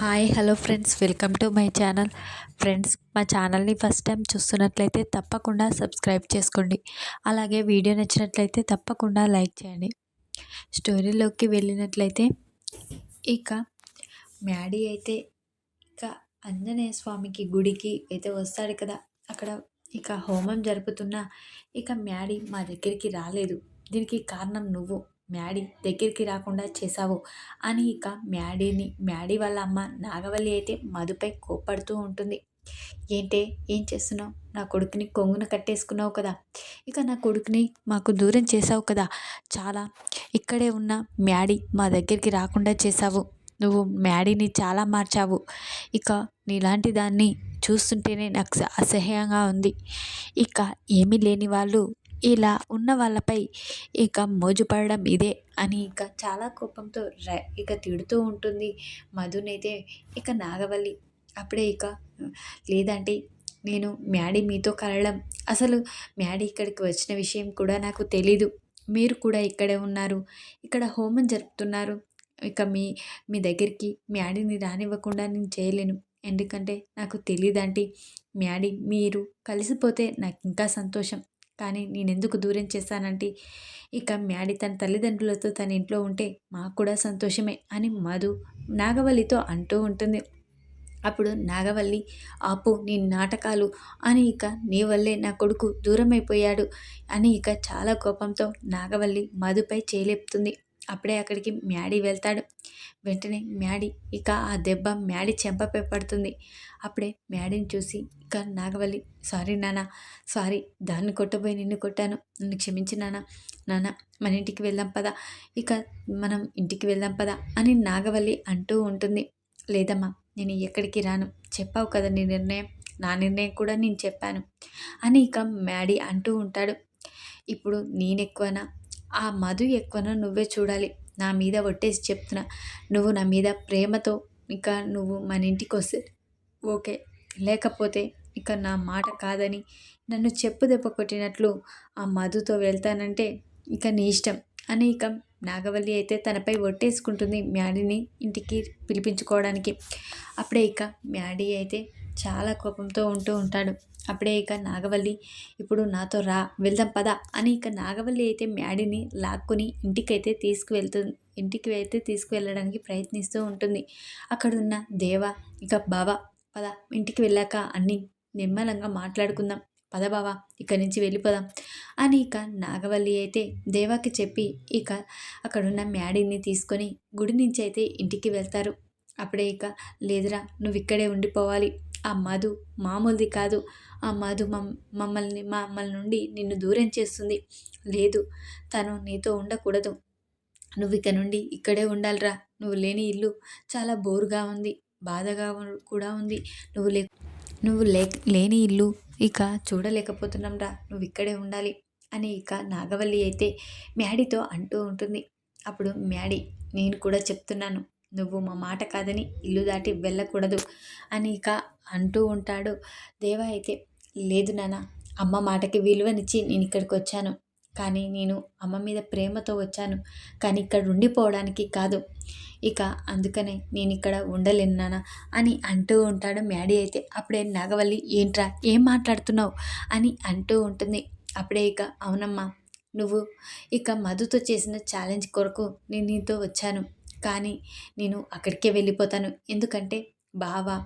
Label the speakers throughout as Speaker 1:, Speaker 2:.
Speaker 1: Hi hello friends welcome to my channel friends మా ఛానల్ని first time చూస్తున్నట్లయితే తప్పకుండా సబ్స్క్రైబ్ చేసుకోండి. అలాగే వీడియో నచ్చినట్లయితే తప్పకుండా లైక్ చేయండి. స్టోరీలోకి వెళ్ళినట్లయితే ఇక మ్యాడీ అయితే ఇక ఆంజనేయ స్వామికి గుడికి అయితే వస్తాడు కదా. అక్కడ ఇక హోమం జరుపుతున్న ఇక మ్యాడీ మా దగ్గరికి రాలేదు. దీనికి కారణం నువ్వు. మ్యాడీ దగ్గరికి రాకుండా చేశావు? అని ఇక మ్యాడీని మ్యాడీ వాళ్ళ అమ్మ నాగవల్లి అయితే మధుపై కోప్పడుతూ ఉంటుంది. ఏంటే? ఏం చేస్తున్నావు? నా కొడుకుని కొంగున కట్టేసుకున్నావు కదా. ఇక నా కొడుకుని మాకు దూరం చేసావు కదా. చాలా ఇక్కడే ఉన్న మ్యాడీ మా దగ్గరికి రాకుండా చేశావు. నువ్వు మ్యాడీని చాలా మార్చావు. ఇక నీలాంటి దాన్ని చూస్తుంటేనే నాకు అసహ్యంగా ఉంది. ఇక ఏమీ లేని వాళ్ళు ఇలా ఉన్న వాళ్ళపై ఇక మోజుపడడం ఇదే అని ఇక చాలా కోపంతో ఇక తిడుతూ ఉంటుంది. మధునైతే ఇక నాగవల్లి. అప్పుడే ఇక లేదంటే నేను మ్యాడీ మీతో కలవడం అసలు మ్యాడీ ఇక్కడికి వచ్చిన విషయం కూడా నాకు తెలీదు. మీరు కూడా ఇక్కడే ఉన్నారు. ఇక్కడ హోమం జరుపుతున్నారు. ఇక మీ మీ దగ్గరికి మ్యాడీని రానివ్వకుండా నేను చేయలేను. ఎందుకంటే నాకు తెలియదంటే మ్యాడీ మీరు కలిసిపోతే నాకు ఇంకా సంతోషం. కానీ నేనెందుకు దూరం చేశానంటే? ఇక మ్యాడి తన తల్లిదండ్రులతో తన ఇంట్లో ఉంటే మాకు కూడా సంతోషమే అని మధు నాగవల్లితో అంటూ ఉంటుంది. అప్పుడు నాగవల్లి ఆపు నీ నాటకాలు అని ఇక నీ వల్లే నా కొడుకు దూరమైపోయాడు అని ఇక చాలా కోపంతో నాగవల్లి మధుపై చేలేపుతుంది. అప్పుడే అక్కడికి మ్యాడీ వెళ్తాడు. వెంటనే మ్యాడీ ఇక ఆ దెబ్బ మ్యాడీ చెంపపై పడుతుంది. అప్పుడే మ్యాడీని చూసి ఇక నాగవల్లి సారీ నాన్న సారీ దాన్ని కొట్టబోయి నిన్ను కొట్టాను. నన్ను క్షమించి నాన్న నాన్న మన ఇంటికి వెళ్దాం పదా. ఇక మనం ఇంటికి వెళ్దాం పదా అని నాగవల్లి అంటూ ఉంటుంది. లేదమ్మా నేను ఎక్కడికి రాను. చెప్పావు కదా నీ నిర్ణయం. నా నిర్ణయం కూడా నేను చెప్పాను అని ఇక మ్యాడీ అంటూ ఉంటాడు. ఇప్పుడు నేనెక్కువనా? ఆ మధు ఎక్కువనో నువ్వే చూడాలి. నా మీద ఒట్టేసి చెప్తున్నా. నువ్వు నా మీద ప్రేమతో ఇక నువ్వు మన ఇంటికి వస్తే ఓకే. లేకపోతే ఇక నా మాట కాదని నన్ను చెప్పు దెబ్బ కొట్టినట్లు ఆ మధుతో వెళ్తానంటే ఇక నీ ఇష్టం అని ఇక నాగవల్లి అయితే తనపై ఒట్టేసుకుంటుంది మ్యాడీని ఇంటికి పిలిపించుకోవడానికి. అప్పుడే ఇక మ్యాడీ అయితే చాలా కోపంతో ఉంటూ ఉంటాడు. అప్పుడే ఇక నాగవల్లి ఇప్పుడు నాతో రా వెళ్దాం పద అని ఇక నాగవల్లి అయితే మ్యాడీని లాక్కుని ఇంటికైతే తీసుకువెళ్తు ఇంటికి అయితే తీసుకువెళ్ళడానికి ప్రయత్నిస్తూ ఉంటుంది. అక్కడున్న దేవ ఇక బావ పద ఇంటికి వెళ్ళాక అన్నీ నిర్మలంగా మాట్లాడుకుందాం. పద బావా ఇక్కడి నుంచి వెళ్ళిపోదాం అని ఇక నాగవల్లి అయితే దేవాకి చెప్పి ఇక అక్కడున్న మ్యాడీని తీసుకొని గుడి నుంచి అయితే ఇంటికి వెళ్తారు. అప్పుడే ఇక లేదురా నువ్వు ఇక్కడే ఉండిపోవాలి. ఆ మధు మామూలుది కాదు. ఆ మధు మమ్మల్ని మమ్మల్ని నుండి నిన్ను దూరం చేస్తుంది. లేదు తను నీతో ఉండకూడదు. నువ్వు ఇక నుండి ఇక్కడే ఉండాలిరా. నువ్వు లేని ఇల్లు చాలా బోరుగా ఉంది బాధగా కూడా ఉంది. నువ్వు లే నువ్వు లే లేని ఇల్లు ఇక చూడలేకపోతున్నాం రా నువ్వు ఇక్కడే ఉండాలి అని ఇక నాగవల్లి అయితే మ్యాడీతో అంటూ ఉంటుంది. అప్పుడు మ్యాడీ నేను కూడా చెప్తున్నాను. నువ్వు మా మాట కాదని ఇల్లు దాటి వెళ్ళకూడదు అని ఇక అంటూ ఉంటాడు. దేవ అయితే లేదు నాన్న అమ్మ మాటకి విలువనిచ్చి నేను ఇక్కడికి వచ్చాను. కానీ నేను అమ్మ మీద ప్రేమతో వచ్చాను. కానీ ఇక్కడ ఉండిపోవడానికి కాదు. ఇక అందుకనే నేను ఇక్కడ ఉండలేను నాన్న అని అంటూ ఉంటాడు మ్యాడీ అయితే. అప్పుడే నాగవల్లి ఏంట్రా ఏం మాట్లాడుతున్నావు? అని అంటూ ఉంటుంది. అప్పుడే ఇక అవునమ్మా నువ్వు ఇక మధుతో చేసిన ఛాలెంజ్ కొరకు నేను నీతో వచ్చాను. కానీ నేను అక్కడికే వెళ్ళిపోతాను. ఎందుకంటే బావ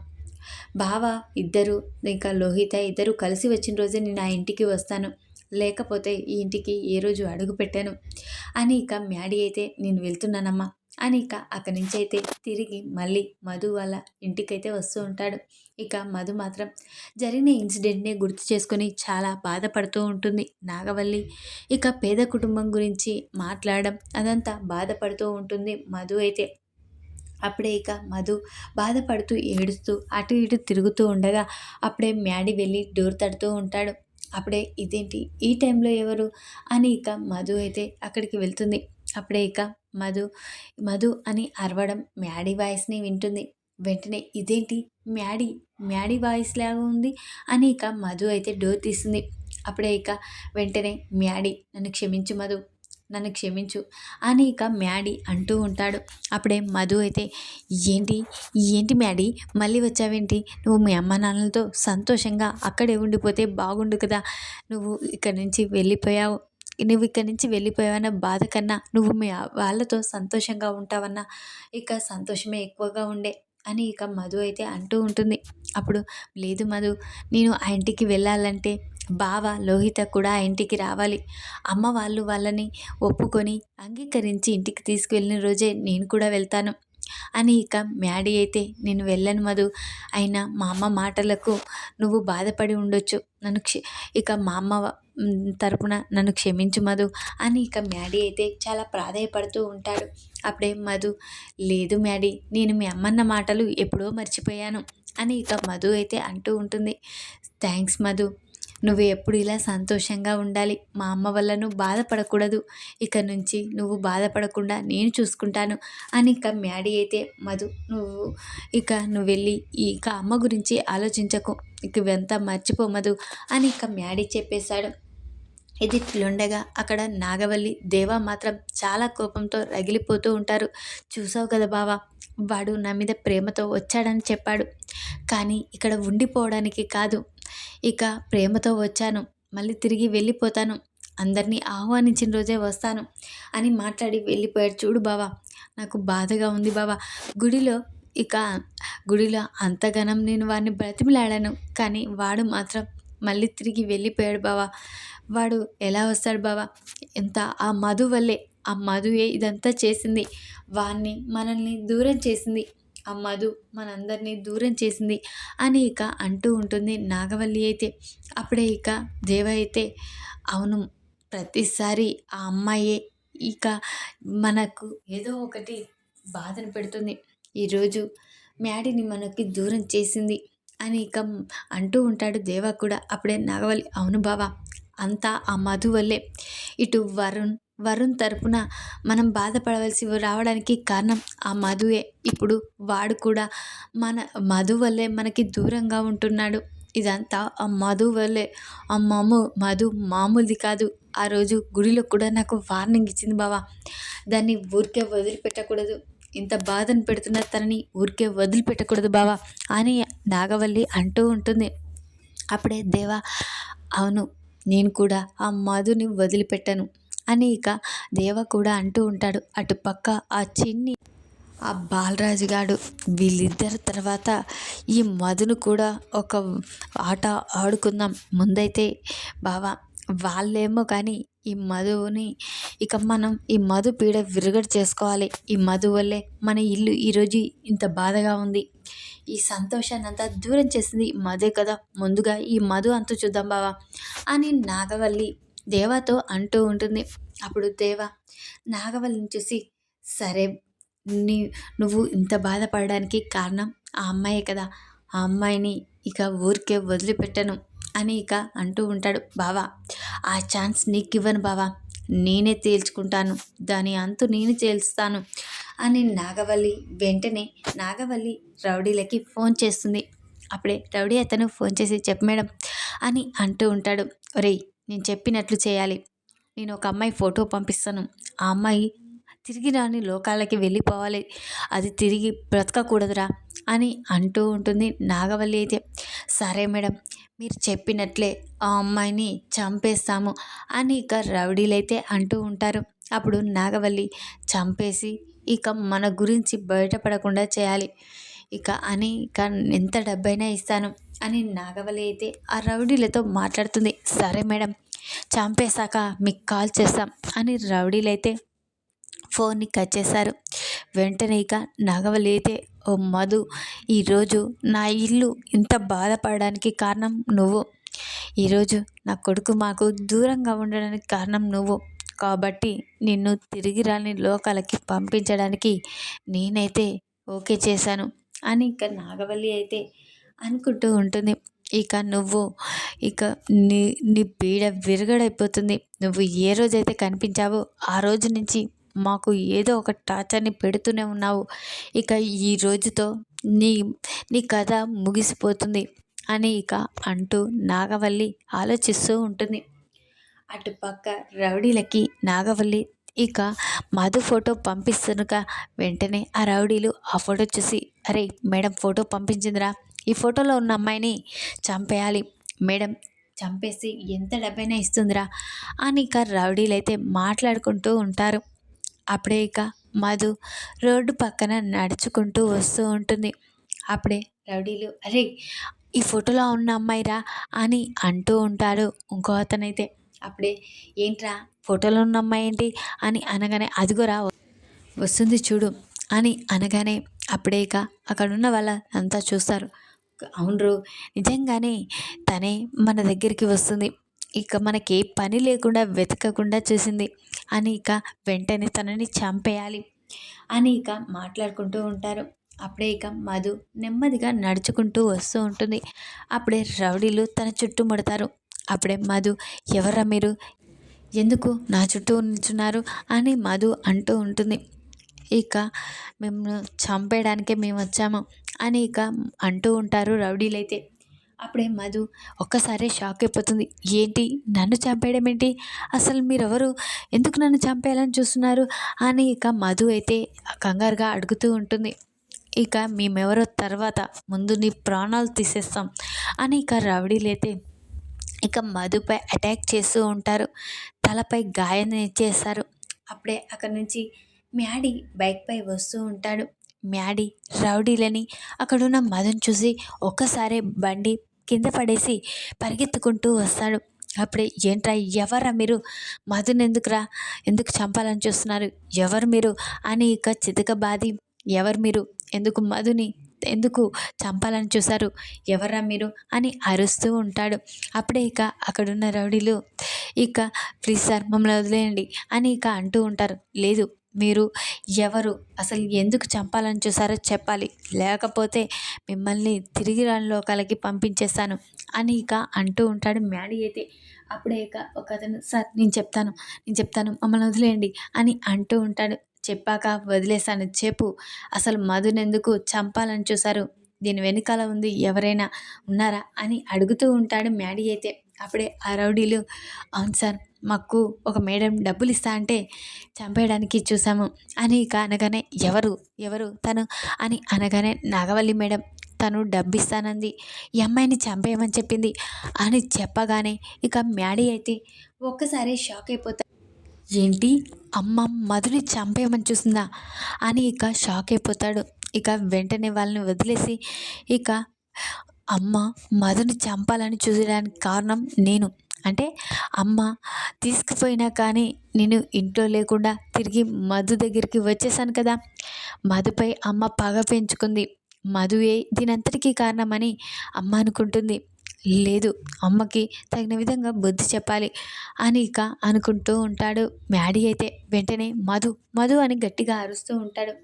Speaker 1: బావ ఇద్దరు ఇంకా లోహిత ఇద్దరు కలిసి వచ్చిన రోజే నేను ఆ ఇంటికి వస్తాను. లేకపోతే ఈ ఇంటికి ఏ రోజు అడుగు పెట్టాను. అని ఇక మ్యాడీ అయితే నేను వెళ్తున్నానమ్మా అని ఇక అక్కడి నుంచి అయితే తిరిగి మళ్ళీ మధు వాళ్ళ ఇంటికైతే వస్తూ ఉంటాడు. ఇక మధు మాత్రం జరిగిన ఇన్సిడెంట్ని గుర్తు చేసుకొని చాలా బాధపడుతూ ఉంటుంది నాగవల్లి. ఇక పేద కుటుంబం గురించి మాట్లాడడం అదంతా బాధపడుతూ ఉంటుంది మధు అయితే. అప్పుడే ఇక మధు బాధపడుతూ ఏడుస్తూ అటు ఇటు తిరుగుతూ ఉండగా అప్పుడే మ్యాడీ వెళ్ళి డోర్ తడుతూ ఉంటాడు. అప్పుడే ఇదేంటి ఈ టైంలో ఎవరు? అని ఇక మధు అయితే అక్కడికి వెళ్తుంది. అప్పుడే ఇక మధు మధు అని అరవడం మ్యాడీ వాయిస్ని వింటుంది. వెంటనే ఇదేంటి? మ్యాడీ మ్యాడీ వాయిస్ లాగా ఉంది అని ఇక మధు అయితే డోర్ తీస్తుంది. అప్పుడే ఇక వెంటనే మ్యాడీ నన్ను క్షమించు మధు నన్ను క్షమించు అని ఇక మ్యాడీ అంటూ ఉంటాడు. అప్పుడే మధు అయితే ఏంటి? ఏంటి మ్యాడీ? మళ్ళీ వచ్చావేంటి? నువ్వు మీ అమ్మ నాన్నలతో సంతోషంగా అక్కడే ఉండిపోతే బాగుండు కదా. నువ్వు ఇక్కడి నుంచి వెళ్ళిపోయావు. నువ్వు ఇక్కడి నుంచి వెళ్ళిపోయావన్న బాధ కన్నా నువ్వు మీ వాళ్ళతో సంతోషంగా ఉంటావన్న ఇక సంతోషమే ఎక్కువగా ఉండే అని ఇక మధు అయితే అంటూ ఉంటుంది. అప్పుడు లేదు మధు నేను ఆ ఇంటికి వెళ్ళాలంటే బావ లోహిత కూడా ఆ ఇంటికి రావాలి. అమ్మ వాళ్ళు వాళ్ళని ఒప్పుకొని అంగీకరించి ఇంటికి తీసుకువెళ్ళిన రోజే నేను కూడా వెళ్తాను. అని ఇక మ్యాడీ అయితే నేను వెళ్ళను మధు. అయినా మా అమ్మ మాటలకు నువ్వు బాధపడి ఉండొచ్చు. నన్ను క్ష ఇక మా అమ్మ తరపున నన్ను క్షమించు మధు అని ఇక మ్యాడీ అయితే చాలా ప్రాధాయపడుతూ ఉంటాడు. అప్పుడే మధు లేదు మ్యాడీ నేను మీ అమ్మన్న మాటలు ఎప్పుడో మర్చిపోయాను అని ఇక మధు అయితే అంటూ ఉంటుంది. థ్యాంక్స్ మధు. నువ్వు ఎప్పుడు ఇలా సంతోషంగా ఉండాలి. మా అమ్మ వల్ల నువ్వు బాధపడకూడదు. ఇక నుంచి నువ్వు బాధపడకుండా నేను చూసుకుంటాను అని ఇక మ్యాడీ అయితే మధు నువ్వు ఇక నువ్వు వెళ్ళి ఇక అమ్మ గురించి ఆలోచించకు. ఇక ఇవంతా మర్చిపోమదు అని ఇక మ్యాడీ చెప్పేశాడు. ఇది ఇట్లుండగా అక్కడ నాగవల్లి దేవా మాత్రం చాలా కోపంతో రగిలిపోతూ ఉంటారు. చూసావు కదా బావా వాడు నా మీద ప్రేమతో వచ్చాడని చెప్పాడు. కానీ ఇక్కడ ఉండిపోవడానికి కాదు. ఇక ప్రేమతో వచ్చాను. మళ్ళీ తిరిగి వెళ్ళిపోతాను. అందరినీ ఆహ్వానించిన రోజే వస్తాను అని మాట్లాడి వెళ్ళిపోయాడు. చూడు బావా నాకు బాధగా ఉంది బావా. గుడిలో ఇక గుడిలో అంతగానం నేను వాడిని బ్రతిమిలాడాను. కానీ వాడు మాత్రం మళ్ళీ తిరిగి వెళ్ళిపోయాడు బావా. వాడు ఎలా వస్తాడు బావా? ఎంత ఆ మధు వల్లే. ఆ మధువే ఇదంతా చేసింది. వాణ్ణి మనల్ని దూరం చేసింది. ఆ మధు మనందరినీ దూరం చేసింది అని ఇక అంటూ ఉంటుంది నాగవల్లి అయితే. అప్పుడే ఇక దేవ అయితే అవును ప్రతిసారి ఆ అమ్మాయే ఇక మనకు ఏదో ఒకటి బాధను పెడుతుంది. ఈరోజు మ్యాడీని మనకి దూరం చేసింది అని ఇక అంటూ ఉంటాడు దేవా కూడా. అప్పుడే నాగవల్లి అవును బావా అంతా ఆ మధు వల్లే. ఇటు వరుణ్ వరుణ్ తరపున మనం బాధపడవలసి రావడానికి కారణం ఆ మధువే. ఇప్పుడు వాడు కూడా మన మధు వల్లే మనకి దూరంగా ఉంటున్నాడు. ఇదంతా ఆ మధు వల్లే. ఆ మాము మధు మామూలుది కాదు. ఆ రోజు గుడిలో కూడా నాకు వార్నింగ్ ఇచ్చింది బావా. దాన్ని ఊరికే వదిలిపెట్టకూడదు. ఇంత బాధను పెడుతున్న తనని ఊరికే వదిలిపెట్టకూడదు బావా అని నాగవల్లి అంటూ ఉంటుంది. అప్పుడే దేవా అవును నేను కూడా ఆ మధుని వదిలిపెట్టను. అని ఇక దేవ కూడా అంటూ ఉంటాడు. అటు పక్క ఆ చిన్ని ఆ బాలరాజు గాడు వీళ్ళిద్దరి తర్వాత ఈ మధును కూడా ఒక ఆట ఆడుకుందాం. ముందైతే బావా వాళ్ళేమో కానీ ఈ మధుని ఇక మనం ఈ మధు పీడ విరుగడ చేసుకోవాలి. ఈ మధు వల్లే మన ఇల్లు ఈరోజు ఇంత బాధగా ఉంది. ఈ సంతోషాన్ని అంతా దూరం చేసింది మధే కదా. ముందుగా ఈ మధు అంత చూద్దాం బావా అని నాగవల్లి దేవాతో అంటూ ఉంటుంది. అప్పుడు దేవ నాగవల్లిని చూసి సరే నీ నువ్వు ఇంత బాధపడడానికి కారణం ఆ అమ్మాయే కదా. ఆ అమ్మాయిని ఇక ఊరికే వదిలిపెట్టను. అని ఇక అంటూ ఉంటాడు. బావా ఆ ఛాన్స్ నీకు ఇవ్వను బావా. నేనే తేల్చుకుంటాను. దాని అంతు నేను తేల్చుతాను అని నాగవల్లి వెంటనే నాగవల్లి రౌడీలకి ఫోన్ చేస్తుంది. అప్పుడే రౌడీ అతను ఫోన్ చేసి చెప్పు మేడం అని అంటూ ఉంటాడు. ఒరేయ్ నేను చెప్పినట్లు చేయాలి. నేను ఒక అమ్మాయి ఫోటో పంపిస్తాను. ఆ అమ్మాయి తిరిగి రాని లోకాలకి వెళ్ళిపోవాలి. అది తిరిగి బ్రతకకూడదురా అని అంటూ ఉంటుంది నాగవల్లి అయితే. సరే మేడం మీరు చెప్పినట్లే ఆ అమ్మాయిని చంపేస్తాము అని ఇక రౌడీలైతే అంటూ ఉంటారు. అప్పుడు నాగవల్లి చంపేసి ఇక మన గురించి బయటపడకుండా చేయాలి. ఇక అని ఇక ఎంత డబ్బైనా ఇస్తాను అని నాగవల్లి అయితే ఆ రౌడీలతో మాట్లాడుతుంది. సరే మేడం చంపేశాక మీకు కాల్ చేస్తాం అని రౌడీలైతే ఫోన్ని కట్ చేశారు. వెంటనే ఇక నగవలేతే అయితే ఓ మధు ఈరోజు నా ఇల్లు ఇంత బాధపడడానికి కారణం నువ్వు. ఈరోజు నా కొడుకు మాకు దూరంగా ఉండడానికి కారణం నువ్వు. కాబట్టి నిన్ను తిరిగి రాని లోకాలకి పంపించడానికి నేనైతే ఓకే చేశాను అని ఇక నాగవల్లి అయితే అనుకుంటూ ఉంటుంది. ఇక నువ్వు ఇక నీ నీ పీడ విరగడైపోతుంది. నువ్వు ఏ రోజైతే కనిపించావో ఆ రోజు నుంచి మాకు ఏదో ఒక టార్చర్ని పెడుతూనే ఉన్నావు. ఇక ఈ రోజుతో నీ నీ కథ ముగిసిపోతుంది అని ఇక అంటూ నాగవల్లి ఆలోచిస్తూ ఉంటుంది. అటుపక్క రౌడీలకి నాగవల్లి ఇక మధు ఫోటో పంపిస్తునుక వెంటనే ఆ రౌడీలు ఆ ఫోటో చూసి అరే మేడం ఫోటో పంపించిందిరా. ఈ ఫోటోలో ఉన్న అమ్మాయిని చంపేయాలి. మేడం చంపేసి ఎంత డబ్బైనా ఇస్తుందిరా అని ఇక రౌడీలు అయితే మాట్లాడుకుంటూ ఉంటారు. అప్పుడే ఇక మధు రోడ్డు పక్కన నడుచుకుంటూ వస్తూ ఉంటుంది. అప్పుడే రౌడీలు అరే ఈ ఫోటోలో ఉన్న అమ్మాయిరా అని అంటూ ఉంటాడు ఇంకో అతనైతే. అప్పుడే ఏంట్రా ఫోటోలో ఉన్న అమ్మాయి ఏంటి? అని అనగానే అదిగోరా వస్తుంది చూడు అని అనగానే అప్పుడే ఇక అక్కడున్న వాళ్ళ అంతా చూస్తారు. అవునరు నిజంగానే తనే మన దగ్గరికి వస్తుంది. ఇక మనకి పని లేకుండా వెతకకుండా చూసింది. అని ఇక వెంటనే తనని చంపేయాలి అని ఇక మాట్లాడుకుంటూ ఉంటారు. అప్పుడే ఇక మధు నెమ్మదిగా నడుచుకుంటూ వస్తూ ఉంటుంది. అప్పుడే రౌడీలు తన చుట్టూ ముడతారు. అప్పుడే మధు ఎవరా మీరు? ఎందుకు నా చుట్టూ నిల్చున్నారు? అని మధు అంటూ ఉంటుంది. ఇక మేము చంపేయడానికే మేము వచ్చాము అని ఇక అంటూ ఉంటారు రౌడీలైతే. అప్పుడే మధు ఒక్కసారి షాక్ అయిపోతుంది. ఏంటి? నన్ను చంపేయడం ఏంటి? అసలు మీరెవరు? ఎందుకు నన్ను చంపేయాలని చూస్తున్నారు? అని ఇక మధు అయితే కంగారుగా అడుగుతూ ఉంటుంది. ఇక మేమెవరో తర్వాత ముందు నీ ప్రాణాలు తీసేస్తాం అని ఇక రౌడీలైతే ఇక మధుపై అటాక్ చేస్తూ ఉంటారు. తలపై గాయం చేస్తారు. అప్పుడే అక్కడి నుంచి మ్యాడీ బైక్పై వస్తూ ఉంటాడు. మ్యాడీ రౌడీలని అక్కడున్న మధుని చూసి ఒక్కసారే బండి కింద పడేసి పరిగెత్తుకుంటూ వస్తాడు. అప్పుడే ఏంట్రా ఎవరా మీరు? మధుని ఎందుకురా? ఎందుకు చంపాలని చూస్తున్నారు? ఎవరు మీరు అని ఇక చితక బాధి ఎవరు మీరు? ఎందుకు మధుని? ఎందుకు చంపాలని చూశారు? ఎవరా మీరు అని అరుస్తూ ఉంటాడు. అప్పుడే ఇక అక్కడున్న రౌడీలు ఇక ప్లీజ్ సార్ మమ్మల్ని వదిలేయండి అని ఇక అంటూ ఉంటారు. లేదు మీరు ఎవరు? అసలు ఎందుకు చంపాలని చూసారో చెప్పాలి. లేకపోతే మిమ్మల్ని తిరిగి రాని లోకాలకి పంపించేస్తాను అని ఇక అంటూ ఉంటాడు మ్యాడీ అయితే. అప్పుడే ఇక ఒక అతను సార్ నేను చెప్తాను నేను చెప్తాను మమ్మల్ని వదిలేయండి అని అంటూ ఉంటాడు. చెప్పాక వదిలేశాను చెప్పు అసలు మధునెందుకు చంపాలని చూశారు దీని వెనకాల ఉంది ఎవరైనా ఉన్నారా అని అడుగుతూ ఉంటాడు మ్యాడీ అయితే. అప్పుడే ఆ రౌడీలు అవును సార్ మాకు ఒక మేడం డబ్బులు ఇస్తా అంటే చంపేయడానికి చూసాము అని ఇక అనగానే ఎవరు ఎవరు తను అని అనగానే నాగవల్లి మేడం తను డబ్బు ఇస్తానంది ఈ అమ్మాయిని చంపేయమని చెప్పింది అని చెప్పగానే ఇక మ్యాడీ అయితే ఒక్కసారి షాక్ అయిపోతా ఏంటి అమ్మ మధుని చంపేయమని చూసిందా అని ఇక షాక్ అయిపోతాడు. ఇక వెంటనే వాళ్ళని వదిలేసి ఇక అమ్మ మధుని చంపాలని చూడడానికి కారణం నేను. అంటే అమ్మ తీసుకుపోయినా కానీ నేను ఇంట్లో లేకుండా తిరిగి మధు దగ్గరికి వచ్చేసాను కదా. మధుపై అమ్మ పగ పెంచుకుంది. మధువే దీనంతటికీ కారణమని అమ్మ అనుకుంటుంది. లేదు అమ్మకి తగిన విధంగా బుద్ధి చెప్పాలి అని ఇక అనుకుంటూ ఉంటాడు. మ్యాడీ అయితే వెంటనే మధు మధు అని గట్టిగా అరుస్తూ ఉంటాడు.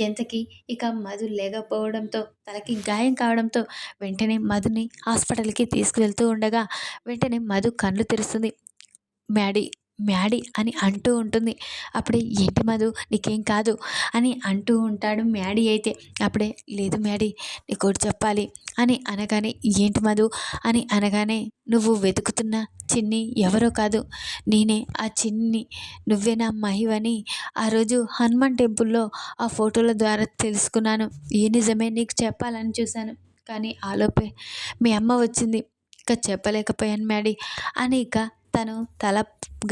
Speaker 1: ఎంతకి ఇక మధు లేకపోవడంతో తలకి గాయం కావడంతో వెంటనే మధుని హాస్పిటల్కి తీసుకువెళ్తూ ఉండగా వెంటనే మధు కళ్ళు తెరుస్తుంది. మ్యాడీ మ్యాడీ అని అంటూ ఉంటుంది. అప్పుడే ఏంటి మధు? నీకేం కాదు అని అంటూ ఉంటాడు మ్యాడీ అయితే. అప్పుడే లేదు మ్యాడీ నీకోటి చెప్పాలి అని అనగానే ఏంటి మధు? అని అనగానే నువ్వు వెతుకుతున్న చిన్ని ఎవరో కాదు. నేనే ఆ చిన్ని. నువ్వే నా మహివని ఆ రోజు హనుమాన్ టెంపుల్లో ఆ ఫోటోల ద్వారా తెలుసుకున్నాను. ఏ నిజమే నీకు చెప్పాలని చూశాను. కానీ ఆలోపే మీ అమ్మ వచ్చింది. ఇక చెప్పలేకపోయాను మ్యాడీ. అని ఇక తను తల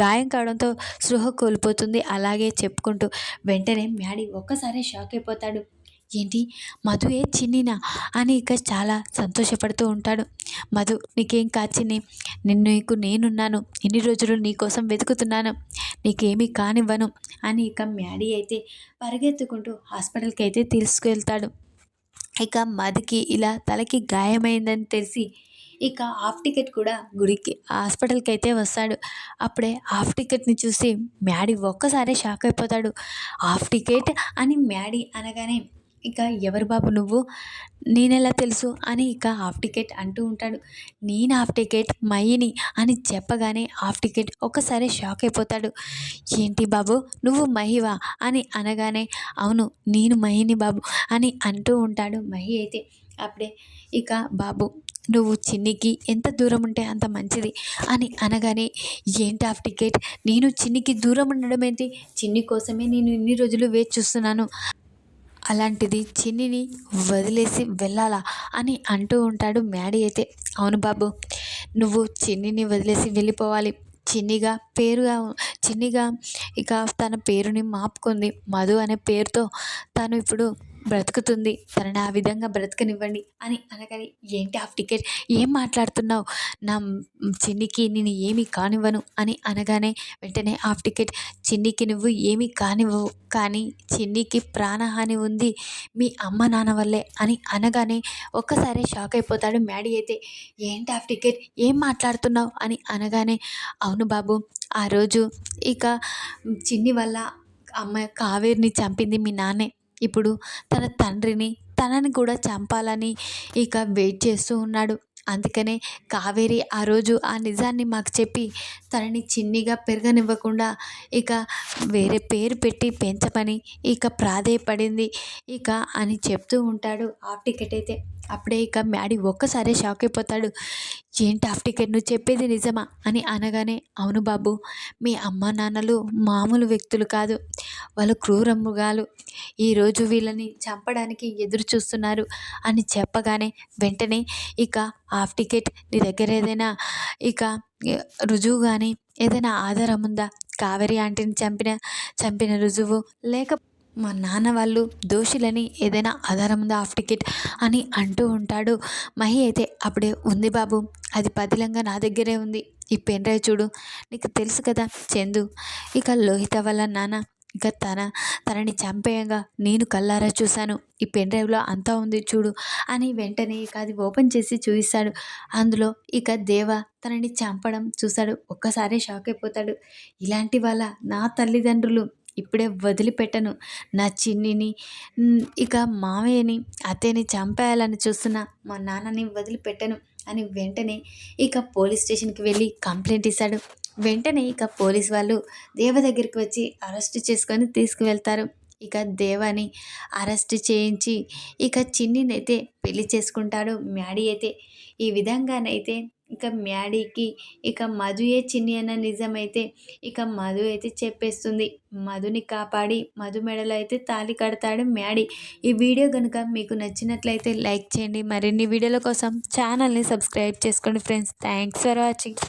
Speaker 1: గాయం కావడంతో స్పృహ కోల్పోతుంది. అలాగే చెప్పుకుంటూ వెంటనే మ్యాడీ ఒక్కసారి షాక్ అయిపోతాడు. ఏంటి? మధుయే చిన్నినా? అని ఇక చాలా సంతోషపడుతూ ఉంటాడు. మధు నీకేం కాచిని నిన్ను నీకు నేనున్నాను. ఎన్ని రోజులు నీకోసం వెతుకుతున్నాను. నీకేమీ కానివ్వను. అని ఇక మ్యాడీ అయితే పరిగెత్తుకుంటూ హాస్పిటల్కి అయితే తీసుకువెళ్తాడు ఇక మధుకి ఇలా తలకి గాయమైందని తెలిసి ఇక హాఫ్ టికెట్ కూడా గుడికి హాస్పిటల్కి అయితే వస్తాడు. అప్పుడే హాఫ్ టికెట్ని చూసి మ్యాడీ ఒక్కసారి షాక్ అయిపోతాడు. హాఫ్ టికెట్ అని మ్యాడీ అనగానే ఇక ఎవరు బాబు నువ్వు? నేనెలా తెలుసు? అని ఇక హాఫ్ టికెట్ అంటూ ఉంటాడు. నేను హాఫ్ టికెట్ మయిని అని చెప్పగానే హాఫ్ టికెట్ ఒకసారి షాక్ అయిపోతాడు. ఏంటి బాబు? నువ్వు మహివా? అని అనగానే అవును నేను మహిని బాబు అని అంటూ ఉంటాడు మహి అయితే. అప్పుడే ఇక బాబు నువ్వు చిన్నికి ఎంత దూరం ఉంటే అంత మంచిది అని అనగానే ఏంటి హాఫ్ టికెట్? నేను చిన్నికి దూరం ఉండడం ఏంటి? చిన్ని కోసమే నేను ఇన్ని రోజులు వేచి చూస్తున్నాను. అలాంటిది చిన్నిని వదిలేసి వెళ్ళాలా? అని అంటూ ఉంటాడు మ్యాడీ అయితే. అవును బాబు నువ్వు చిన్నిని వదిలేసి వెళ్ళిపోవాలి. చిన్నిగా పేరుగా చిన్నిగా ఇక తన పేరుని మాపుకుంది. మధు అనే పేరుతో తను ఇప్పుడు బ్రతుకుతుంది. తనని ఆ విధంగా బ్రతకనివ్వండి అని అనగానే ఏంటి హాఫ్ టికెట్? ఏం మాట్లాడుతున్నావు? నా చిన్నికి నేను ఏమీ కానివ్వను అని అనగానే వెంటనే హాఫ్ టికెట్ చిన్నికి నువ్వు ఏమీ కానివ్వవు కానీ చిన్నికి ప్రాణహాని ఉంది మీ అమ్మ నాన్న వల్లే అని అనగానే ఒక్కసారి షాక్ అయిపోతాడు మ్యాడీ అయితే. ఏంటి హాఫ్ టికెట్? ఏం మాట్లాడుతున్నావు? అని అనగానే అవును బాబు ఆ రోజు ఇక చిన్ని వల్ల అమ్మాయి కావేరిని చంపింది మీ నాన్నే. ఇప్పుడు తన తండ్రిని తనని కూడా చంపాలని ఇక వెయిట్ చేస్తూ ఉన్నాడు. అందుకనే కావేరి ఆ రోజు ఆ నిజాన్ని మాకు చెప్పి తనని చిన్నిగా పెరగనివ్వకుండా ఇక వేరే పేరు పెట్టి పెంచమని ఇక ప్రాధేయపడింది ఇక అని చెప్తూ ఉంటాడు. హాఫ్ టికెట్ అయితే అప్పుడే ఇక మ్యాడీ ఒక్కసారే షాక్ అయిపోతాడు ఏంటి హాఫ్ టికెట్ నువ్వు చెప్పేది నిజమా? అని అనగానే అవును బాబు మీ అమ్మ నాన్నలు మామూలు వ్యక్తులు కాదు. వాళ్ళు క్రూర మృగాలు. ఈరోజు వీళ్ళని చంపడానికి ఎదురు చూస్తున్నారు అని చెప్పగానే వెంటనే ఇక హాఫ్ టికెట్ నీ దగ్గర ఏదైనా ఇక రుజువు కానీ ఏదైనా ఆధారం ఉందా? కావేరి ఆంటీని చంపిన చంపిన రుజువు లేక మా నాన్న వాళ్ళు దోషులని ఏదైనా ఆధారం ఉందా? హాఫ్ టికెట్ అని అంటూ ఉంటాడు. మహి అయితే అప్పుడే ఉంది బాబు అది పదిలంగా నా దగ్గరే ఉంది. ఈ పెన్ డ్రైవ్ చూడు. నీకు తెలుసు కదా చందు. ఇక లోహిత వల్ల నాన్న ఇక తన తనని చంపేయంగా నేను కల్లారా చూశాను. ఈ పెన్ డ్రైవ్లో అంతా ఉంది చూడు అని వెంటనే ఇక అది ఓపెన్ చేసి చూపిస్తాడు అందులో ఇక దేవ తనని చంపడం చూశాడు. ఒక్కసారి షాక్ అయిపోతాడు. ఇలాంటి వాళ్ళ నా తల్లిదండ్రులు ఇప్పుడే వదిలిపెట్టను. నా చిన్నిని ఇక మామయ్యని అత్తయ్యని చంపేయాలని చూస్తున్న మా నాన్నని వదిలిపెట్టను అని వెంటనే ఇక పోలీస్ స్టేషన్కి వెళ్ళి కంప్లైంట్ ఇస్తాడు. వెంటనే ఇక పోలీస్ వాళ్ళు దేవ దగ్గరికి వచ్చి అరెస్ట్ చేసుకొని తీసుకువెళ్తారు. ఇక దేవాని అరెస్ట్ చేయించి ఇక చిన్నినైతే పెళ్ళి చేసుకుంటాడు. మ్యాడీ అయితే ఈ విధంగానైతే ఇక మ్యాడీకి ఇక మధుయే చిన్ని అన్న నిజమైతే ఇక మధు అయితే చెప్పేస్తుంది. మధుని కాపాడి మధు మెడలో అయితే తాళి కడతాడు మ్యాడీ. ఈ వీడియో కనుక మీకు నచ్చినట్లయితే లైక్ చేయండి. మరిన్ని వీడియోల కోసం ఛానల్ని సబ్స్క్రైబ్ చేసుకోండి ఫ్రెండ్స్. Thanks for watching.